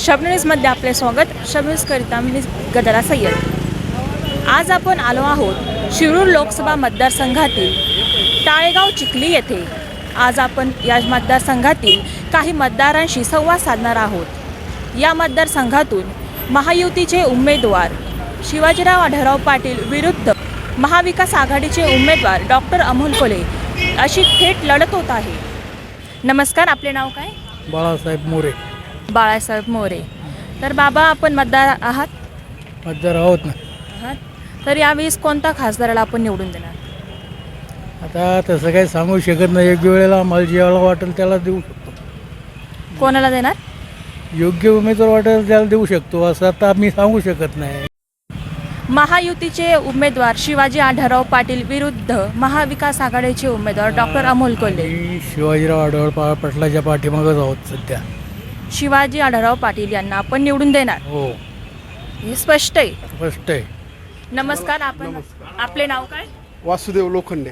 शबन्यूजमध्ये आपले स्वागत. शबनरीजकरिता मी गदरा सय्यद. आज आपण आलो आहोत शिरूर लोकसभा मतदारसंघातील टाळेगाव चिखली येथे. आज आपण या मतदारसंघातील काही मतदारांशी संवाद साधणार आहोत. या मतदारसंघातून महायुतीचे उमेदवार शिवाजीराव आढळराव पाटील विरुद्ध महाविकास आघाडीचे उमेदवार डॉक्टर अमोल कोले अशी थेट लढत होत आहे. नमस्कार आपले नाव काय? बाळासाहेब मोरे. बाळासाहेब मोरे. तर बाबा आपण मतदार आहात? मतदार आहोत ना. आहात. तर यावेळेस कोणता खासदाराला आपण निवडून देणार? आता तसं काही सांगू शकत नाही. योग्य वेळेला आम्हाला ज्याला वाटेल त्याला देऊ शकतो. कोणाला देणार? योग्य उमेदवार वाटेल त्याला देऊ शकतो असं आता मी सांगू शकत नाही. महायुतीचे उमेदवार शिवाजी आढळराव पाटील विरुद्ध महाविकास आघाडीचे उमेदवार डॉक्टर अमोल कोल्हे. मी शिवाजीराव आढळ पा पाटलाच्या पाठीमागच आहोत सध्या. शिवाजी आढळराव पाटील यांना आपण निवडून देणार. हो. हे स्पष्ट आहे. स्पष्ट आहे. नमस्कार आपण आपले नाव काय? वासुदेव लोखंडे.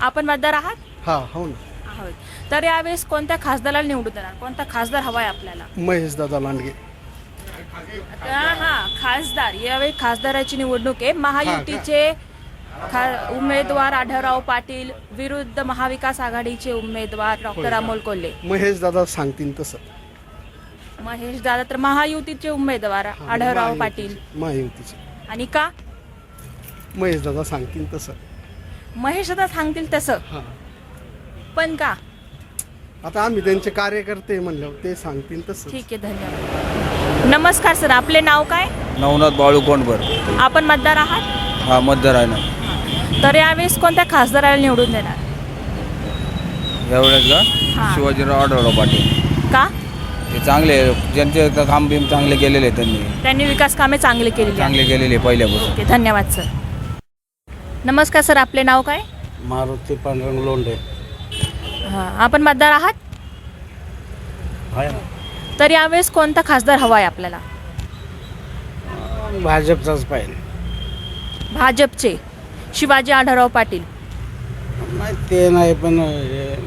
आपण मतदार आहात? हा हो ना. आहोत. तर यावेळेस कोणत्या खासदाराला निवडून देणार? कोणता खासदार हवाय आपल्याला? महेश दादा लांडगे. आता हा खासदार. यावेळी खासदाराची निवडणूक आहे. महायुतीचे खा उमेदवार आढळराव पाटील विरुद्ध महाविकास आघाडीचे उमेदवार डॉक्टर अमोल कोल्हे. महेश दादा सांगतील तसं. महेश दादा तर महायुतीचे उमेदवार आढळराव पाटील. महायुतीचे. आणि का? महेश दादा सांगतील तसं. महेश दादा सांगतील तसं? हा. पण का? आता आम्ही त्यांचे कार्यकर्ते म्हणल्यावर ते सांगतील तसं ठीक आहे धन्यवाद. नमस्कार सर आपले नाव काय? नवनाथ बाळू कोंडकर. आपण मतदार आहात? हा मतदार आहे ना. तर यावेळेस कोणत्या खासदाराला निवडून देणार? यावेळेस हा. का शिवाजीराव आढळराव पाटील. का? ते चांगले. ज्यांचे क- काम बिम चांगले केलेले आहे त्यांनी. त्यांनी विकास कामे चांगली केलेली आहेत. चांगले केलेले आहे पहिल्यापासून. ओके धन्यवाद सर. नमस्कार सर. आपले नाव काय? मारुती पांडुरंग लोंढे. हां आपण मतदार आहात? तर यावेळेस कोणता खासदार हवा आहे आपल्याला? भाजपचाच पाहिजे. भाजपचे शिवाजी आढळराव पाटील. नाही ते नाही पण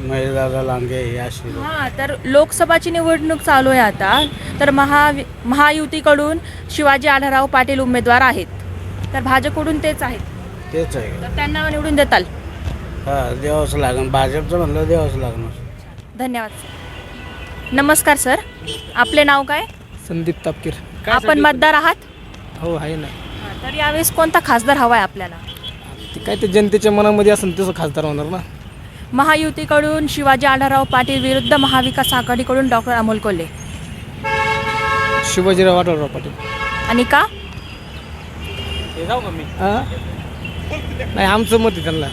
महेश दादा लांडगे हे हां तर लोकसभाची निवडणूक चालू आहे आता. तर महा महायुतीकडून शिवाजी आढळराव पाटील उमेदवार आहेत. तर भाजपकडून तेच आहेत. तेच आहे. तर त्यांना निवडून देताल. हा द्यावंच लागेल भाजपचं म्हणलं द्यावंच लागणार धन्यवाद सर. नमस्कार सर. आपले नाव काय? संदीप तापकीर. आपण मतदार आहात? हो आहे ना. तर यावेळेस कोणता खासदार हवा आहे आपल्याला? ते काय ते जनतेच्या मनामध्ये असेल तसं खासदार होणार ना. महायुतीकडून शिवाजी आढळराव पाटील विरुद्ध महाविकास आघाडीकडून डॉक्टर अमोल कोल्हे. शिवाजीराव आढळराव पाटील. आणि का? जाऊ का मी? नाही आमचं मत आहे त्यांना.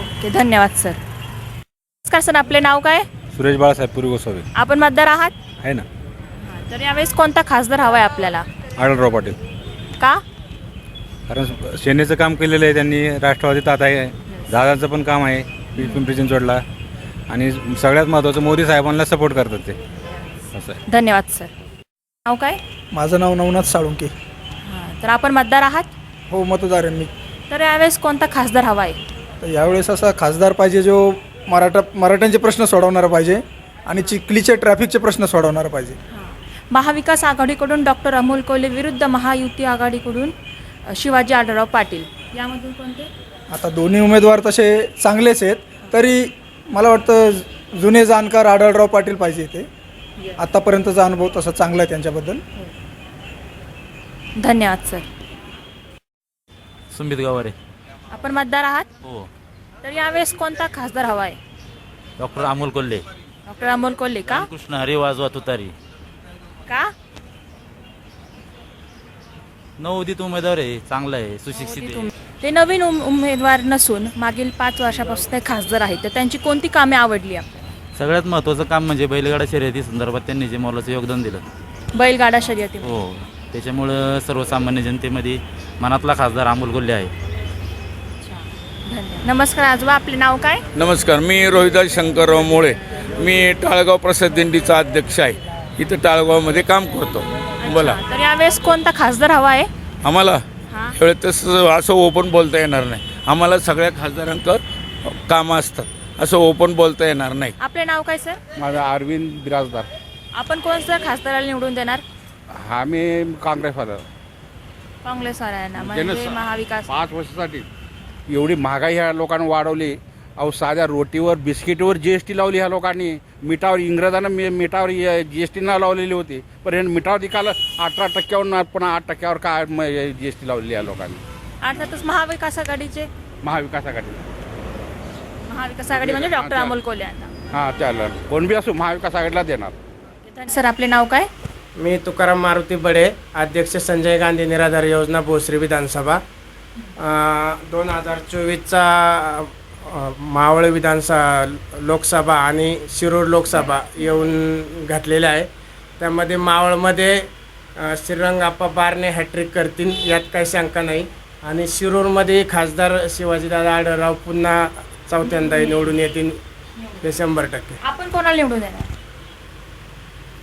ओके धन्यवाद सर. नमस्कार सर आपले नाव काय? सुरेश बाळासाहेब पुरी गोसावी. आपण मतदार आहात? आहे ना. हां, तर यावेळेस कोणता खासदार हवा आहे आपल्याला? आढळराव पाटील. का? कारण सेनेचं काम केलेलं आहे त्यांनी राष्ट्रवादीत आता आहे. दादाचं पण काम आहे पिंपरी चिंचवडला. आणि सगळ्यात महत्त्वाचं मोदी साहेबांना सपोर्ट करतात ते. असं आहे. धन्यवाद सर नाव काय? माझं नाव नवनाथ साळुंके. हां, तर आपण मतदार आहात? हो मतदार आहे मी. तर यावेळेस कोणता खासदार हवा आहे? तर यावेळेस असा खासदार पाहिजे जो मराठा मराठ्यांचे प्रश्न सोडवणारा पाहिजे आणि चिखलीचे ट्रॅफिकचे प्रश्न सोडवणारा पाहिजे. महाविकास आघाडीकडून डॉक्टर अमोल कोल्हे विरुद्ध महायुती आघाडीकडून शिवाजी आढळराव पाटील. यामधून कोणते? आता दोन्ही उमेदवार तसे चांगलेच आहेत. तरी मला वाटतं जुने जाणकार आढळराव पाटील पाहिजे इथे. आत्तापर्यंतचा अनुभव तसा चांगला आहे त्यांच्याबद्दल. धन्यवाद सर. सुंबित गावारे. आपण मतदार आहात? हो. तर यावेळेस कोणता खासदार हवा आहे? डॉक्टर अमोल कोल्हे. डॉक्टर अमोल कोल्हे का? कृष्ण हरी वाजवा तुतारी. का? नवोदित उमेदवार आहे चांगला आहे सुशिक्षित आहे. ते नवीन उम- उमेदवार नसून मागील पाच वर्षापासून ते खासदार आहेत. तर त्यांची कोणती कामे आवडली आपल्याला? सगळ्यात महत्त्वाचं काम म्हणजे बैलगाडा शर्यती संदर्भात त्यांनी जे मोलाचं योगदान दिलं. बैलगाडा शर्यती. हो. त्याच्यामुळं सर्वसामान्य जनतेमध्ये मनातला खासदार अमोल कोल्हे आहे. धन्यवाद. नमस्कार आजोबा आपले नाव काय? नमस्कार मी रोहिदास शंकरराव मोळे. मी टाळगाव प्रसाद दिंडीचा अध्यक्ष आहे. इथं टाळगावमध्ये काम करतो. बोला. तर यावेळेस कोणता खासदार हवा आहे? आम्हाला? हा. त्यावेळेस तसं असं ओपन बोलता येणार नाही. आम्हाला सगळ्या खासदारांकर कामं असतात. असं ओपन बोलता येणार नाही. आपले नाव काय सर? माझा अरविंद बिराजदार. आपण कोणत्या खासदाराला निवडून देणार? आम्ही काँग्रेसवाला काँग्रेसवाल्यांना म्हणजे महाविकास पाच वर्षासाठी एवढी महागाई ह्या लोकांनी वाढवली. अहो साध्या रोटीवर बिस्किटवर जी एस टी लावली ह्या लोकांनी. मिठावर इंग्रजांना मी मिठावर जी एस टी न लावलेली होती. पण हे मिठावर निकाल अठरा टक्क्यावर पुन्हा आठ टक्क्यावर काय जी एस टी लावलेली या लोकांनी. अर्थातच महाविकास आघाडीचे? महाविकास आघाडी. महाविकास आघाडी म्हणजे डॉक्टर अमोल कोल्हे यांना. हां चालेल कोण बी असो महाविकास आघाडीला देणार. सर आपले नाव काय? मी तुकाराम मारुती बडे अध्यक्ष संजय गांधी निराधार योजना भोसरी विधानसभा. दोन हजार चोवीसचा मावळ विधानसभा लोकसभा आणि शिरूर लोकसभा येऊन घातलेल्या आहे. त्यामध्ये मावळमध्ये श्रीरंगाप्पा बारणे हॅट्रिक करतील यात काही शंका नाही. आणि शिरूरमध्ये खासदार शिवाजीदादा आढळराव पुन्हा चौथ्यांदा निवडून येतील हे शंभर टक्के. आपण कोणाला निवडून देणार?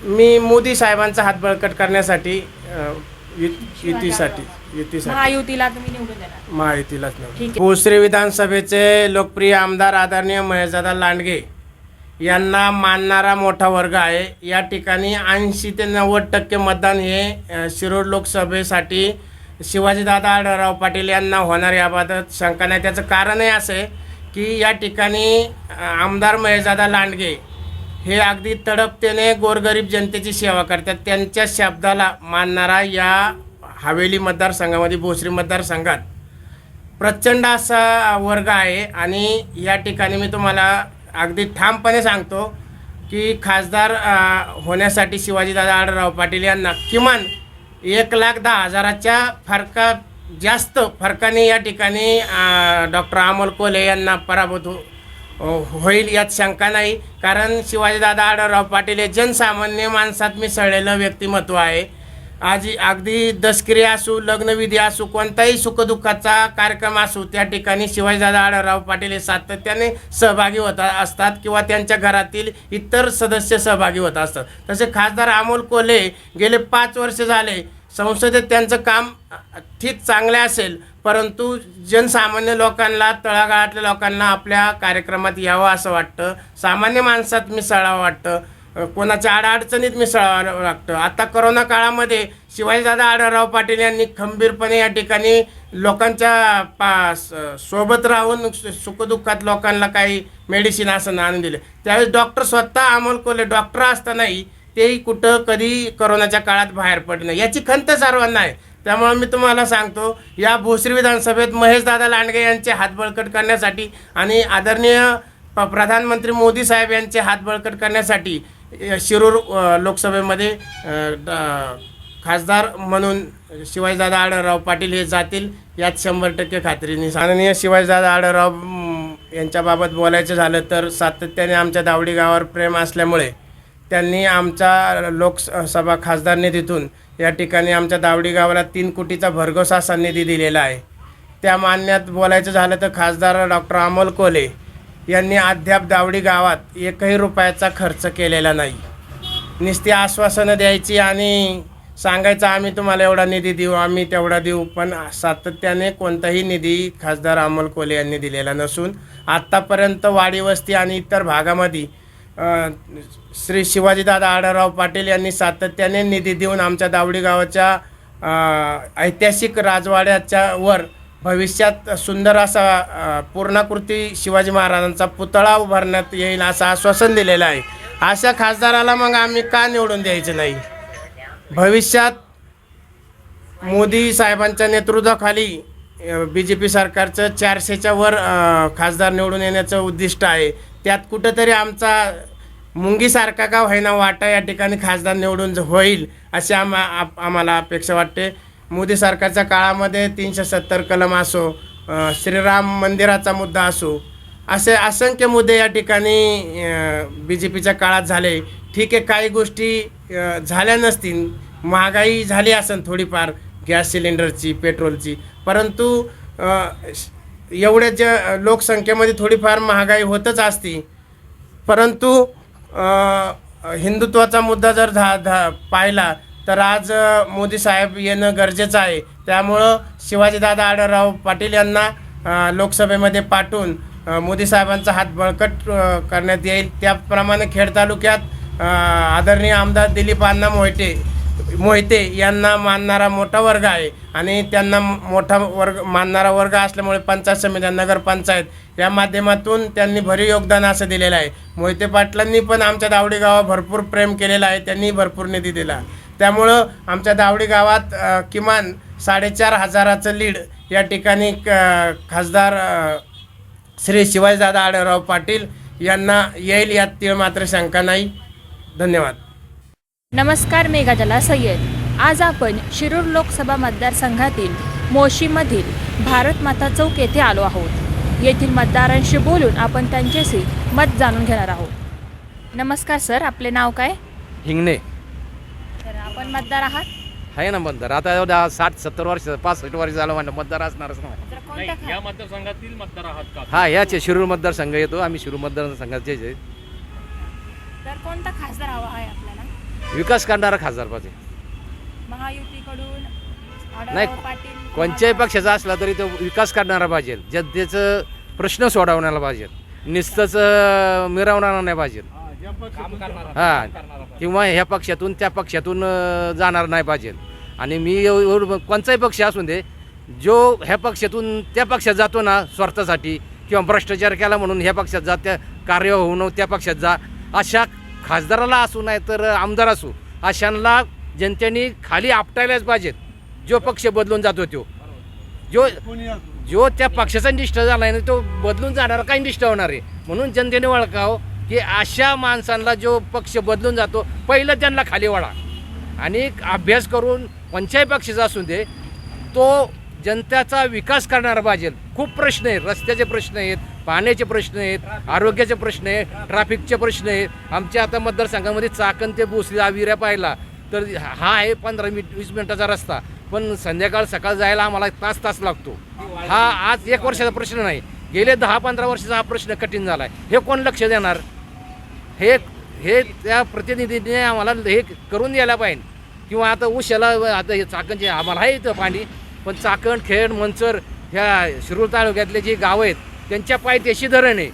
मी मोदी साहेबांचा हात बळकट करण्यासाठी युतीसाठी. युतीसाठी. महायुतीला तुम्ही निवडून देणार. महायुतीलाच ठीक नाही आहे. भोसरी विधानसभेचे लोकप्रिय आमदार आदरणीय महेशदादा लांडगे यांना मानणारा मोठा वर्ग आहे. या ठिकाणी ऐंशी ते नव्वद टक्के मतदान हे अ, शिरूर लोकसभेसाठी शिवाजीदादा आढळराव पाटील यांना होणार याबाबत शंका नाही. त्याचं कारणही असं आहे की या ठिकाणी अ, आमदार महेशदादा लांडगे हे अगदी तडपतेने गोरगरीब जनतेची सेवा करतात. त्यांच्या शब्दाला मानणारा या हवेली मतदारसंघामध्ये भोसरी मतदारसंघात. प्रचंड असा वर्ग आहे आणि या ठिकाणी मी तुम्हाला अगदी ठामपणे सांगतो की खासदार होण्यासाठी शिवाजीदादा आडराव पाटील यांना किमान एक लाख दहा हजाराच्या फरका जास्त फरकाने या ठिकाणी डॉक्टर अमोल कोले यांना पराभूत हो, होईल यात शंका नाही. कारण शिवाजीदादा आडराव पाटील हे जनसामान्य माणसात मिसळलेलं व्यक्तिमत्व आहे. आज अगदी दसक्रिया असू लग्नविधी असू कोणताही सुखदुःखाचा कार्यक्रम असू त्या ठिकाणी शिवाजीदादा आढळराव पाटील हे सातत्याने सहभागी होता असतात किंवा त्यांच्या घरातील इतर सदस्य सहभागी होत असतात. तसे खासदार अमोल कोल्हे गेले पाच वर्ष झाले. संसदेत त्यांचं काम ठीक चांगले असेल परंतु जनसामान्य लोकांना तळागाळातल्या लोकांना आपल्या कार्यक्रमात यावं असं वाटतं. सामान्य माणसात मिसळावं वाटतं. कोणाच्या आडअडचणीत मिसळावं लागतं. आता करोना काळामध्ये शिवाजीदादा आढळराव पाटील यांनी खंबीरपणे या ठिकाणी लोकांच्या पा स- सोबत राहून सु- सुखदुःखात लोकांना काही मेडिसिन असं आणून दिलं. त्यावेळेस डॉक्टर स्वतः अमोल कोल्हे डॉक्टर असतानाही तेही कुठं कधी करोनाच्या काळात बाहेर पडणं याची खंत सर्वांना आहे. त्यामुळे मी तुम्हाला सांगतो या भोसरी विधानसभेत महेशदादा लांडगे यांचे हात बळकट करण्यासाठी आणि आदरणीय प प्रधानमंत्री मोदी साहेब यांचे हात बळकट करण्यासाठी शिरूर लोकसभेमध्ये खासदार म्हणून शिवाजीदादा आढळराव पाटील हे जातील यात शंभर टक्के खात्रीने माननीय शिवाजीदादा आढळराव यांच्याबाबत बोलायचं झालं तर सातत्याने आमच्या दावडी गावावर प्रेम असल्यामुळे त्यांनी आमच्या लोकसभा खासदार निधीतून या ठिकाणी आमच्या दावडी गावाला तीन कोटीचा भरघोस असा निधी दिलेला आहे. त्या मान्यात बोलायचं झालं तर खासदार डॉक्टर अमोल कोले यांनी अद्याप दावडी गावात एकही रुपयाचा खर्च केलेला नाही. नुसती आश्वासनं द्यायची आणि सांगायचं आम्ही तुम्हाला एवढा निधी देऊ आम्ही तेवढा देऊ. पण सातत्याने कोणताही निधी खासदार अमोल कोले यांनी दिलेला नसून आत्तापर्यंत वाडी वस्ती आणि इतर भागामध्ये श्री शिवाजीदादा आढळराव पाटील यांनी सातत्याने निधी देऊन आमच्या दावडी गावाच्या ऐतिहासिक राजवाड्याच्या वर भविष्यात सुंदर असा पूर्णाकृती शिवाजी महाराजांचा पुतळा उभारण्यात येईल असं आश्वासन दिलेलं आहे. अशा खासदाराला मग आम्ही का निवडून द्यायचं नाही? भविष्यात मोदी साहेबांच्या नेतृत्वाखाली बी जे पी सरकारचं चारशेच्या वर खासदार निवडून येण्याचं उद्दिष्ट आहे. त्यात कुठंतरी आमचा मुंगीसारखा का होईना वाटा या ठिकाणी खासदार निवडून होईल अशी आम्हा आप- आम्हाला अपेक्षा वाटते. मोदी सरकारच्या काळामध्ये तीनशे सत्तर कलम असो श्रीराम मंदिराचा मुद्दा असो असे असंख्य मुद्दे या ठिकाणी बी जे पीच्या काळात झाले. ठीक आहे काही गोष्टी झाल्या नसतील महागाई झाली असेल थोडीफार गॅस सिलेंडरची पेट्रोलची परंतु एवढ्या ज्या लोकसंख्येमध्ये थोडीफार महागाई होतच असती. परंतु हिंदुत्वाचा मुद्दा जर धा धा पाहिला तर आज मोदी साहेब येणं गरजेचं आहे. त्यामुळं शिवाजीदादा आढळराव पाटील यांना लोकसभेमध्ये पाठवून मोदी साहेबांचा हात बळकट करण्यात येईल. त्याप्रमाणे खेड तालुक्यात आदरणीय आमदार दिलीप अण्णा मोहिते मोहिते यांना मानणारा मोठा वर्ग आहे. आणि त्यांना मोठा वर्ग मानणारा वर्ग असल्यामुळे पंचायत समित्या नगरपंचायत या माध्यमातून त्यांनी भरीव योगदान असं दिलेलं आहे. मोहिते पाटलांनी पण आमच्या दावडी गावात भरपूर प्रेम केलेलं आहे. त्यांनी भरपूर निधी दिला. त्यामुळं आमच्या दावडी गावात किमान साडेचार हजाराचं लीड या ठिकाणी क- खासदार श्री शिवाजीदादा आढळराव पाटील यांना येईल यात तीळ मात्र शंका नाही. धन्यवाद. नमस्कार मी गजला सय्यद. आज आपण शिरूर लोकसभा मतदारसंघातील मोशीमधील भारत माता चौक येथे आलो आहोत. येथील मतदारांशी बोलून आपण त्यांच्याशी मत जाणून घेणार आहोत. नमस्कार सर आपले नाव काय? हिंगणे. आपण मतदार आहात? आहे ना मतदार. आता एवढा साठ सत्तर वर्ष पासष्ट वर्ष झालं म्हणजे मतदार असणारच ना तर कोणत्या खा- हा याचे शिरूर मतदारसंघ येतो. आम्ही शिरूर मतदारसंघाचे जे तर कोणता खासदार हवा आहे आपल्याला? विकास करणारा खासदार पाहिजे. महायुतीकडून नाही, आढळराव पाटील कोणत्याही पक्षाचा असला तरी तो विकास करणारा पाहिजे. जनतेचं प्रश्न सोडवण्याला पाहिजे. नुसतंच मिरवणारा नाही पाहिजे. हा किंवा ह्या पक्षातून त्या पक्षातून जाणार नाही पाहिजे. आणि मी एवढं कोणताही पक्ष असून दे जो ह्या पक्षातून त्या पक्षात जातो ना स्वार्थासाठी किंवा भ्रष्टाचार केला म्हणून ह्या पक्षात जा त्या कार्य होऊ होऊन त्या पक्षात जा अशा खासदाराला असू नाही तर आमदार असू अशांना जनतेने खाली आपटायलाच पाहिजेत. जो पक्ष बदलून जातो तो. जो जो त्या पक्षाचा निष्ठा झाला आहे ना तो बदलून जाणार काही निष्ठा होणार आहे. म्हणून जनतेने ओळखावं की अशा माणसांना जो पक्ष बदलून जातो पहिलं त्यांना खाली वळा. आणि अभ्यास करून पंचायत पक्षाचा असू दे तो जनतेचा विकास करणारा पाहिजे. खूप प्रश्न आहेत. रस्त्याचे प्रश्न आहेत पाण्याचे प्रश्न आहेत आरोग्याचे प्रश्न आहेत ट्रॅफिकचे प्रश्न आहेत. आमच्या आता मतदारसंघामध्ये चाकण ते भोसले आविऱ्या पाहिला. तर हा आहे पंधरा मिनिट वीस मिनिटाचा रस्ता. पण संध्याकाळ सकाळ जायला आम्हाला तास तास लागतो. हा आज एक वर्षाचा प्रश्न नाही. गेले दहा पंधरा वर्षाचा हा प्रश्न कठीण झाला आहे हे कोण लक्ष देणार? हे हे त्या प्रतिनिधीने आम्हाला हे करून द्यायला पाहिजे. किंवा आता उशाला आता हे चाकणचे आम्हाला आहे इथं पाणी पण चाकण खेड मंचर ह्या शिरूर तालुक्यातले जे गावं आहेत त्यांच्या पायथ्याशी धरण आहे.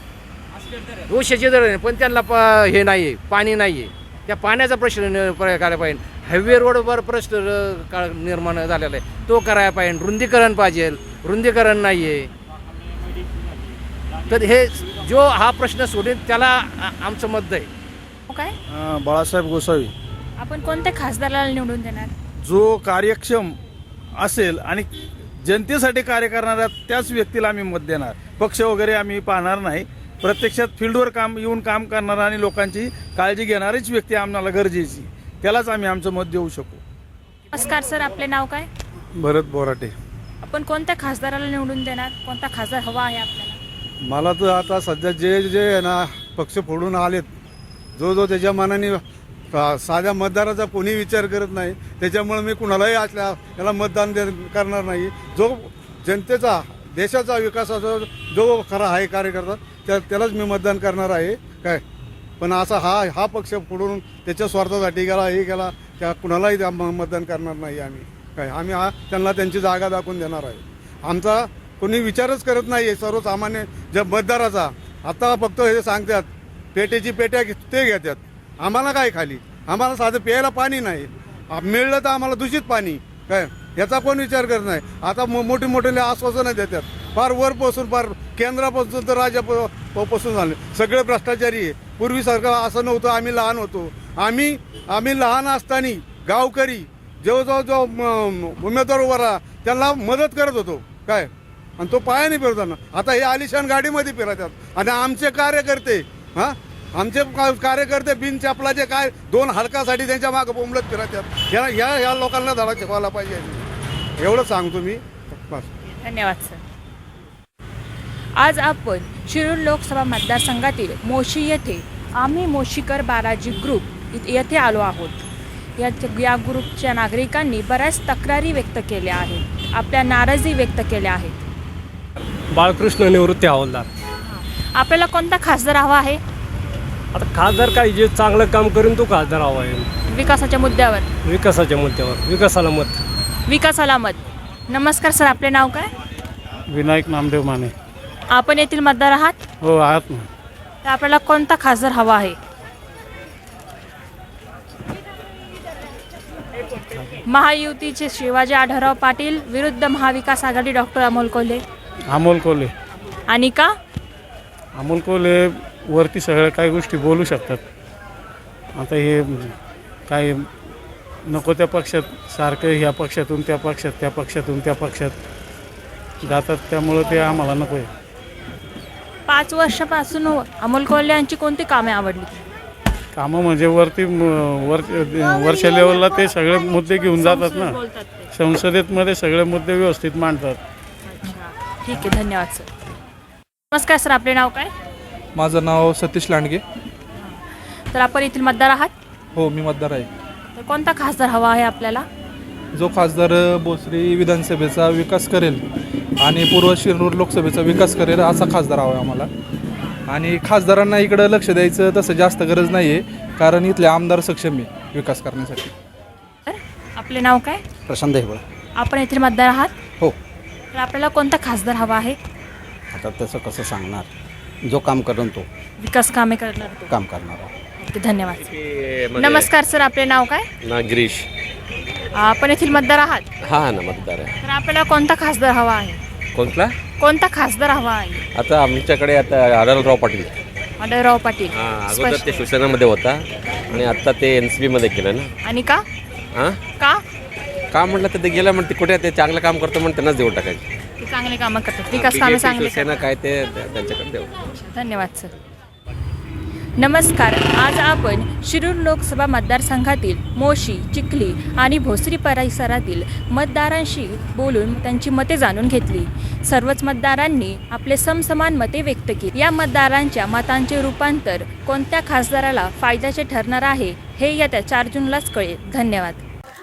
उशाची धरण आहे पण त्यांना प हे नाही आहे पाणी नाही आहे त्या पाण्याचा प्रश्न करायला पाहिजे. हायवे रोडवर प्रश्न का निर्माण झालेला आहे. तो करायला पाहिजे. रुंदीकरण पाहिजे. रुंदीकरण नाही आहे तर हे जो हा प्रश्न सोडेल त्याला आमचं मत आहे. हो काय? बाळासाहेब गोसावी. आपण कोणत्या खासदाराला निवडून देणार? जो कार्यक्षम असेल आणि जनतेसाठी कार्य करणाऱ्या त्याच व्यक्तीला आम्ही मत देणार. पक्ष वगैरे आम्ही पाहणार नाही. प्रत्यक्षात फील्डवर काम येऊन काम करणारा आणि लोकांची काळजी घेणारीच व्यक्ती आम्हाला गरजेची. त्यालाच आम्ही आमचं मत देऊ शकू. नमस्कार सर आपले नाव काय? भरत बोराटे. आपण कोणत्या खासदाराला निवडून देणार? कोणता खासदार हवा आहे आपल्याला? मला तर आता सध्या जे जे आहे ना पक्ष फोडून आलेत जो जो त्याच्या मनाने साध्या मतदाराचा कोणी विचार करत नाही त्याच्यामुळे मी कुणालाही असल्या याला मतदान दे करणार नाही. जो जनतेचा देशाचा विकासाचा जो खरा आहे कार्यकर्ता त्या त्यालाच मी मतदान करणार आहे. काय? पण असा हा हा पक्ष फोडून त्याच्या स्वार्थासाठी गेला हे गेला त्या कुणालाही त्या मतदान करणार नाही आम्ही. काय? आम्ही हा त्यांना त्यांची जागा दाखवून देणार आहे. आमचा कोणी विचारच करत नाही आहे सर्वसामान्य ज्या मतदाराचा. आता फक्त हे सांगतात पेटेची पेट्या घे- ते घेतात. आम्हाला काय खाली? आम्हाला साधं प्यायला पाणी नाही. मिळलं तर आम्हाला दूषित पाणी. काय? याचा कोण विचार करत नाही? आता मो मोठे मोठे आश्वासनं देतात. फार वरपासून फार केंद्रापासून तर राज्यापासून झाले. सगळे भ्रष्टाचारी आहे. पूर्वीसारखं असं नव्हतं. आम्ही लहान होतो. आम्ही आम्ही लहान असताना गावकरी जो जो जो म- उमेदवार उभा राहा त्यांना मदत करत होतो. काय? आणि तो पायाने फिरताना आता हे आलिशान गाडीमध्ये फिरतात आणि आमचे कार्यकर्ते हा? आमचे का- कार्यकर्ते बिनचापलाचे काय दोन हलकासाठी त्यांच्या मागं बोंबलत फिरतात या या या लोकांना धडा शिकवायला पाहिजे. एवढं सांगतो मी. बस. धन्यवाद सर. आज आपण शिरूर लोकसभा मतदारसंघातील मोशी येथे आम्ही मोशीकर बालाजी ग्रुप येथे आलो आहोत. या या ग्रुपच्या नागरिकांनी बऱ्याच तक्रारी व्यक्त केल्या आहेत. आपल्या नाराजी व्यक्त केल्या आहेत. बाळकृष्ण निवृत्ती हवालदार. आपल्याला कोणता खासदार हवा आहे? आता खासदार काय जे चांगलं काम करून तो खासदार हवा आहे. विकासाच्या मुद्द्यावर. विकासाच्या मुद्द्यावर विकासाला मत. विकासाला मत. नमस्कार सर आपले नाव काय? विनायक नामदेव माने. आपण येथील मतदार आहात? हो आहात ना. तर आपल्याला कोणता खासदार हवा आहे? महायुतीचे शिवाजी आढळराव पाटील विरुद्ध महाविकास आघाडी डॉक्टर अमोल कोल्हे. अमोल कोल्हे आणि का? अमोल कोल्हे वरती सगळ्या काही गोष्टी बोलू शकतात. आता हे काय नको त्या पक्षात सारखं ह्या पक्षातून त्या पक्षात त्या पक्षातून त्या पक्षात जातात त्यामुळं ते आम्हाला नको आहे पाच वर्षापासून अमोल कोल्हे यांची कोणती कामे आवडली? कामं म्हणजे वरती म- वर वरच्या लेवलला ते सगळे मुद्दे घेऊन जातात ना. संसदेत मध्ये सगळे मुद्दे व्यवस्थित मांडतात. ठीक आहे धन्यवाद सर. नमस्कार सर आपले नाव काय? माझं नाव सतीश लांडगे. तर आपण येथील मतदार आहात? हो मी मतदार आहे. तर कोणता खासदार हवा आहे आपल्याला? जो खासदार बोसरी विधानसभेचा विकास करेल आणि पूर्व शिरूर लोकसभेचा विकास करेल असा खासदार हवा आहे आम्हाला. आणि खासदारांना इकडं लक्ष द्यायचं तसं जास्त गरज नाही आहे कारण इथले आमदार सक्षम आहे विकास करण्यासाठी. तर आपले नाव काय? प्रशांत हेबळ आपण येथील मतदार आहात? तर आपल्याला कोणता खासदार हवा आहे? आता तसं कसं सांगणार? जो काम करून तो. विकास कामे करणार तो. काम करणारा. ओके, धन्यवाद. नमस्कार सर आपले नाव काय? ना गिरीश. आपण येथील मतदार आहात? हा ना मतदार आहे. तर आपल्याला कोणता खासदार हवा आहे? कोणता? कोणता खासदार हवा आहे? आता आमच्याकडे आता आढळराव पाटील. आढळराव पाटील. हा अगोदर स्पष्ट. ते शिवसेनेमध्ये होता आणि आता ते एन सी बीमध्ये केलं ना. आणि का? हां? का? का म्हटलं तर ते गेलं म्हणते कुठे ते चांगलं काम करतो म्हणून त्यांनाच देऊन टाकायचे. ते चांगले कामं करतात. विकास कामे BJP, चांगले शिवसेना. काय ते ते- त्यांच्याकडे देऊ धन्यवाद सर. नमस्कार. आज आपण शिरूर लोकसभा मतदारसंघातील मोशी चिखली आणि भोसरी परिसरातील मतदारांशी बोलून त्यांची मते जाणून घेतली. सर्वच मतदारांनी आपले समसमान मते व्यक्त केली. या मतदारांच्या मतांचे रूपांतर कोणत्या खासदाराला फायद्याचे ठरणार आहे हे येत्या चार जूनलाच कळेल. धन्यवाद.